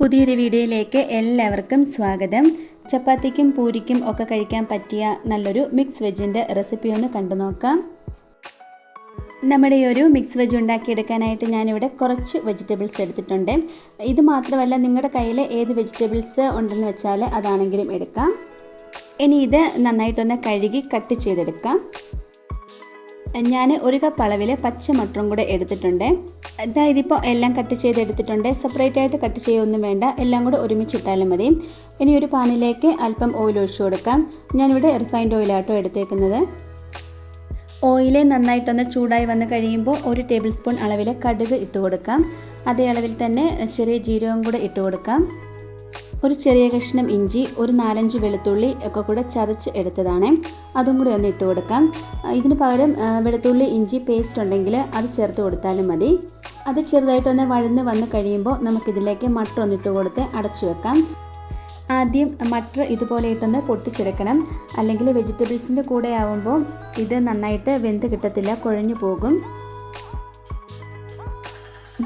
പുതിയൊരു വീഡിയോയിലേക്ക് എല്ലാവർക്കും സ്വാഗതം. ചപ്പാത്തിക്കും പൂരിക്കും ഒക്കെ കഴിക്കാൻ പറ്റിയ നല്ലൊരു മിക്സ് വെജിന്റെ റെസിപ്പി ഒന്ന് കണ്ടു നോക്കാം. നമ്മുടെ ഈ ഒരു മിക്സ് വെജ് ഉണ്ടാക്കിയെടുക്കാനായിട്ട് ഞാനിവിടെ കുറച്ച് വെജിറ്റബിൾസ് എടുത്തിട്ടുണ്ട്. ഇത് മാത്രമല്ല നിങ്ങളുടെ കയ്യിൽ ഏത് വെജിറ്റബിൾസ് ഉണ്ടെന്ന് വെച്ചാൽ അതാണെങ്കിലും എടുക്കാം. ഇനി ഇത് നന്നായിട്ടൊന്ന് കഴുകി കട്ട് ചെയ്തെടുക്കാം. ഞാൻ ഒരു കപ്പ് അളവിൽ പച്ച മട്ടറും കൂടെ എടുത്തിട്ടുണ്ട്. അതായത് ഇതിപ്പോൾ എല്ലാം കട്ട് ചെയ്തെടുത്തിട്ടുണ്ട് സെപ്പറേറ്റ് ആയിട്ട് കട്ട് ചെയ്യൊന്നും വേണ്ട. എല്ലാം കൂടെ ഒരുമിച്ചിട്ടാലും മതി. ഇനി ഒരു പാനിലേക്ക് അല്പം ഓയിൽ ഒഴിച്ചു കൊടുക്കാം. ഞാനിവിടെ റിഫൈൻഡ് ഓയിലാട്ടോ എടുത്തേക്കുന്നത്. ഓയിൽ നന്നായിട്ടൊന്ന് ചൂടായി വന്ന് കഴിയുമ്പോൾ ഒരു ടേബിൾ സ്പൂൺ അളവിൽ കടുക് ഇട്ട് കൊടുക്കാം. അതേ അളവിൽ തന്നെ ചെറിയ ജീരകം കൂടെ ഇട്ട് കൊടുക്കാം. ഒരു ചെറിയ കഷ്ണം ഇഞ്ചി ഒരു നാലഞ്ച് വെളുത്തുള്ളി ഒക്കെ കൂടെ ചതച്ച് എടുത്തതാണ്. അതും കൂടി ഒന്ന് ഇട്ട് കൊടുക്കാം. ഇതിന് പകരം വെളുത്തുള്ളി ഇഞ്ചി പേസ്റ്റ് ഉണ്ടെങ്കിൽ അത് ചേർത്ത് കൊടുത്താലും മതി. അത് ചെറുതായിട്ടൊന്ന് വഴന്ന് വന്ന് കഴിയുമ്പോൾ നമുക്കിതിലേക്ക് മട്ടർ ഒന്നിട്ട് കൊടുത്ത് അടച്ചു വെക്കാം. ആദ്യം മട്ടർ ഇതുപോലെ ഇട്ടൊന്ന് പൊട്ടിച്ചെടുക്കണം. അല്ലെങ്കിൽ വെജിറ്റബിൾസിന്റെ കൂടെ ആവുമ്പോൾ ഇത് നന്നായിട്ട് വെന്ത് കിട്ടത്തില്ല കുഴഞ്ഞു പോകും.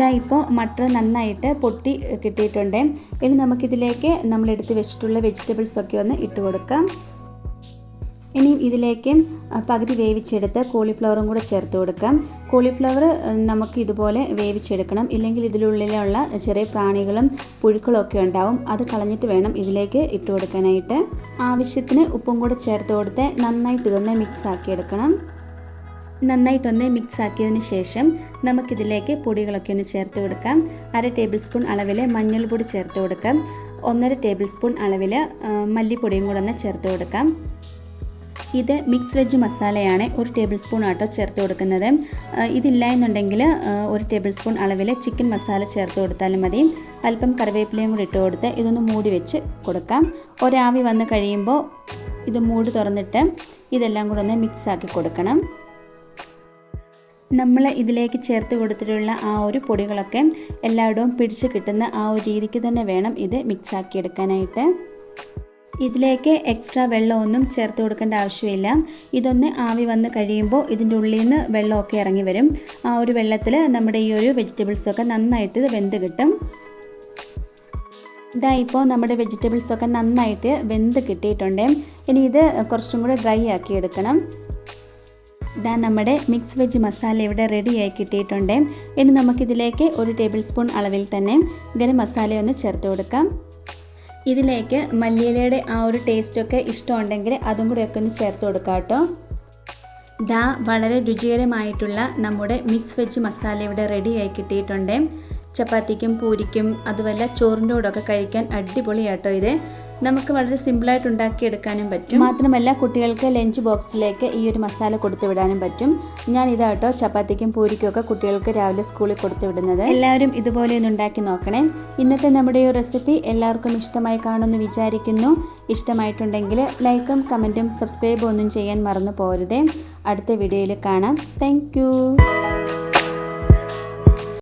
ഇതാ ഇപ്പോൾ മട്ടർ നന്നായിട്ട് പൊട്ടി കിട്ടിയിട്ടുണ്ട്. ഇനി നമുക്കിതിലേക്ക് നമ്മൾ എടുത്ത് വെച്ചിട്ടുള്ള വെജിറ്റബിൾസ് ഒക്കെ ഒന്ന് ഇട്ട് കൊടുക്കാം. ഇനിയും ഇതിലേക്ക് പകുതി വേവിച്ചെടുത്ത് കോളിഫ്ലവറും കൂടെ ചേർത്ത് കൊടുക്കാം. കോളിഫ്ലവർ നമുക്ക് ഇതുപോലെ വേവിച്ചെടുക്കണം. ഇല്ലെങ്കിൽ ഇതിലുള്ളിലുള്ള ചെറിയ പ്രാണികളും പുഴുക്കളൊക്കെ ഉണ്ടാവും. അത് കളഞ്ഞിട്ട് വേണം ഇതിലേക്ക് ഇട്ട് കൊടുക്കാനായിട്ട്. ആവശ്യത്തിന് ഉപ്പും കൂടെ ചേർത്ത് കൊടുത്ത് നന്നായിട്ട് ഇതൊന്ന് മിക്സ് ആക്കിയെടുക്കണം. നന്നായിട്ടൊന്ന് മിക്സ് ആക്കിയതിന് ശേഷം നമുക്കിതിലേക്ക് പൊടികളൊക്കെ ഒന്ന് ചേർത്ത് കൊടുക്കാം. അര ടേബിൾ സ്പൂൺ അളവിൽ മഞ്ഞൾപ്പൊടി ചേർത്ത് കൊടുക്കാം. ഒന്നര ടേബിൾ സ്പൂൺ അളവിൽ മല്ലിപ്പൊടിയും കൂടെ ഒന്ന് ചേർത്ത് കൊടുക്കാം. ഇത് മിക്സ് വെജ് മസാലയാണ് ഒരു ടേബിൾ സ്പൂൺ ആട്ടോ ചേർത്ത് കൊടുക്കുന്നത്. ഇതില്ല എന്നുണ്ടെങ്കിൽ ഒരു ടേബിൾ സ്പൂൺ അളവിൽ ചിക്കൻ മസാല ചേർത്ത് കൊടുത്താലും മതി. അല്പം കറിവേപ്പിലയും കൂടി ഇട്ട് കൊടുത്ത് ഇതൊന്ന് മൂടി വെച്ച് കൊടുക്കാം. ഒരാവി വന്ന് കഴിയുമ്പോൾ ഇത് മൂടി തുറന്നിട്ട് ഇതെല്ലാം കൂടെ ഒന്ന് മിക്സ് ആക്കി കൊടുക്കണം. നമ്മൾ ഇതിലേക്ക് ചേർത്ത് കൊടുത്തിട്ടുള്ള ആ ഒരു പൊടികളൊക്കെ എല്ലായിടവും പിടിച്ച് കിട്ടുന്ന ആ ഒരു രീതിക്ക് തന്നെ വേണം ഇത് മിക്സാക്കി എടുക്കാനായിട്ട് ഇതിലേക്ക് എക്സ്ട്രാ വെള്ളമൊന്നും ചേർത്ത് കൊടുക്കേണ്ട ആവശ്യമില്ല. ഇതൊന്ന് ആവി വന്ന് കഴിയുമ്പോൾ ഇതിന്റെ ഉള്ളിൽ നിന്ന് വെള്ളമൊക്കെ ഇറങ്ങി വരും. ആ ഒരു വെള്ളത്തിൽ നമ്മുടെ ഈ ഒരു വെജിറ്റബിൾസൊക്കെ നന്നായിട്ട് വെന്ത് കിട്ടും. ഇതാ ഇപ്പോൾ നമ്മുടെ വെജിറ്റബിൾസൊക്കെ നന്നായിട്ട് വെന്ത് കിട്ടിയിട്ടുണ്ട്. ഇനി ഇത് കുറച്ചും കൂടെ ഡ്രൈ ആക്കി എടുക്കണം ഇതാ നമ്മുടെ മിക്സ് വെജ് മസാല ഇവിടെ റെഡിയായി കിട്ടിയിട്ടുണ്ട്. ഇനി നമുക്കിതിലേക്ക് ഒരു ടേബിൾ സ്പൂൺ അളവിൽ തന്നെ ഗരം മസാല ഒന്ന് ചേർത്ത് കൊടുക്കാം. ഇതിലേക്ക് മല്ലിയിലയുടെ ആ ഒരു ടേസ്റ്റൊക്കെ ഇഷ്ടമുണ്ടെങ്കിൽ അതും കൂടെ ഒക്കെ ഒന്ന് ചേർത്ത് കൊടുക്കാം കേട്ടോ. ദാ വളരെ രുചികരമായിട്ടുള്ള നമ്മുടെ മിക്സ് വെജ് മസാല ഇവിടെ റെഡിയായി കിട്ടിയിട്ടുണ്ട്. ചപ്പാത്തിക്കും പൂരിക്കും അതുപോലെ ചോറിന്റെ കൂടെയൊക്കെ കഴിക്കാൻ അടിപൊളിയാട്ടോ ഇത്. നമുക്ക് വളരെ സിമ്പിളായിട്ട് ഉണ്ടാക്കിയെടുക്കാനും പറ്റും. മാത്രമല്ല കുട്ടികൾക്ക് ലഞ്ച് ബോക്സിലേക്ക് ഈ ഒരു മസാല കൊടുത്തു വിടാനും പറ്റും. ഞാൻ ഇതാട്ടോ ചപ്പാത്തിക്കും പൂരിക്കും ഒക്കെ കുട്ടികൾക്ക് രാവിലെ സ്കൂളിൽ കൊടുത്തു വിടുന്നത്. എല്ലാവരും ഇതുപോലെ ഒന്ന് ഉണ്ടാക്കി നോക്കണേ. ഇന്നത്തെ നമ്മുടെ ഈ റെസിപ്പി എല്ലാവർക്കും ഇഷ്ടമായി കാണുമെന്ന് വിചാരിക്കുന്നു. ഇഷ്ടമായിട്ടുണ്ടെങ്കിൽ ലൈക്കും കമന്റും സബ്സ്ക്രൈബും ഒന്നും ചെയ്യാൻ മറന്നു പോരുതേ അടുത്ത വീഡിയോയിൽ കാണാം. താങ്ക്